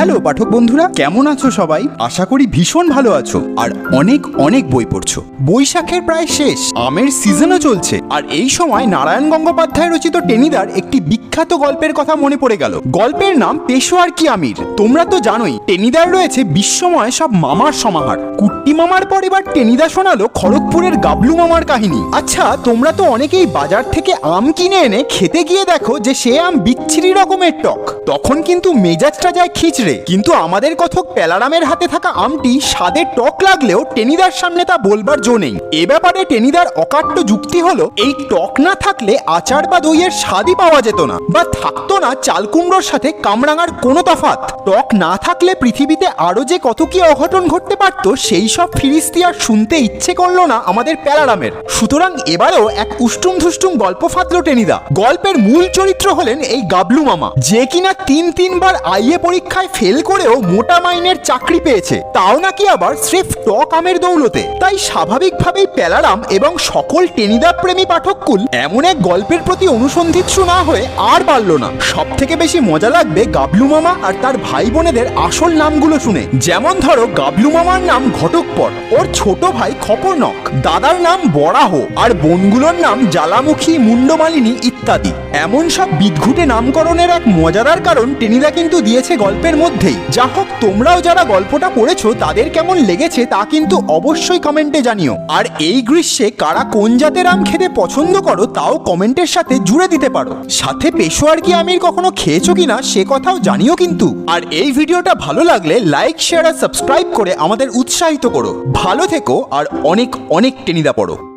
Hello, পাঠক বন্ধুরা, কেমন আছো সবাই? আশা করি ভীষণ ভালো আছো, আর অনেক অনেক বই পড়ছো। বৈশাখের প্রায় শেষ, আমের সিজনও চলছে, আর এই সময় নারায়ণ গঙ্গোপাধ্যায় রচিত টেনিদার একটি বিখ্যাত গল্পের কথা মনে পড়ে গেল। গল্পের নাম পেশোয়ার কি আমির? তোমরা তো জানোই, টেনিদার রয়েছে বিশ্বময় সব মামার সমাহার। কুট্টি মামার পর এবার টেনিদা শোনালো খড়গপুরের গাবলু মামার কাহিনী। আচ্ছা তোমরা তো অনেকেই বাজার থেকে আম কিনে এনে খেতে গিয়ে দেখো যে সে আম বিচ্ছিরি রকমের টক। তখন কিন্তু মেজাজটা যায় খিচড়ে। কিন্তু আমাদের কথক পেলারামের হাতে থাকা আমটি স্বাদে টক লাগলেও টেনিদার সামনে তা বলবার জো নেই। এ ব্যাপারে টেনিদার অকাট্য যুক্তি হলো, এই টক না থাকলে আচার বা দইয়ের স্বাদই পাওয়া যেত না বা থাকতো না চালকুমড়োর সাথে কামরাঙার কোনো তফাৎ। টক না থাকলে পৃথিবীতে আরও যে কত কি অঘটন ঘটতে পারত, সেই সব ফিরিস্তি আর শুনতে ইচ্ছে করল না আমাদের প্যারারামের সুতরাং এবারেও এক উষ্টুম ধুষ্টুম গল্প ফাঁদলো টেনিদা। গল্পের মূল চরিত্র হলেন এই গাবলু মামা। যে কিনা তিন তিনবার আইএ পরীক্ষায় ফেল করেও মোটা মাইনের চাকরি পেয়েছে। তাও নাকি আবার স্রেফ টক আমের দৌলতে। তাই স্বাভাবিকভাবেই প্যালারাম এবং সকল টেনিদা প্রেমী পাঠককুল এমন এক গল্পের প্রতি অনুসন্ধিৎসু না হয়ে আর পারল না। সব থেকে বেশি মজা লাগবে গাবলু মামা আর তার ভাই বোনেদের আসল নামগুলো শুনে। যেমন ধরো গাবলু মামার নাম ঘটকপর ওর ছোট ভাই খপরনক, দাদার নাম বরাহ আর বোনগুলোর নাম জ্বালামুখী মুন্ডমালিনী ইত্যাদি। এমন সব বিদঘুটে নামকরণের এক মজাদার কারণ টেনিদা কিন্তু দিয়েছে গল্পের মধ্যেই। যা হোক, তোমরাও যারা গল্পটা পড়েছো, তাদের কেমন লেগেছে তা কিন্তু অবশ্যই কমেন্টে জানিও। আর এই গ্রীষ্মে কারা কোন জাতের আম খেতে পছন্দ করো, তাও কমেন্টের সাথে জুড়ে দিতে পারো। সাথে পেশোয়ার কি আমির কখনো খেয়েছো কিনা, সে কথাও জানিও কিন্তু। আর এই ভিডিওটা ভালো লাগলে লাইক, শেয়ার আর সাবস্ক্রাইব করে আমাদের উৎসাহিত করো। ভালো থেকো আর অনেক অনেক টেনিদা পড়ো।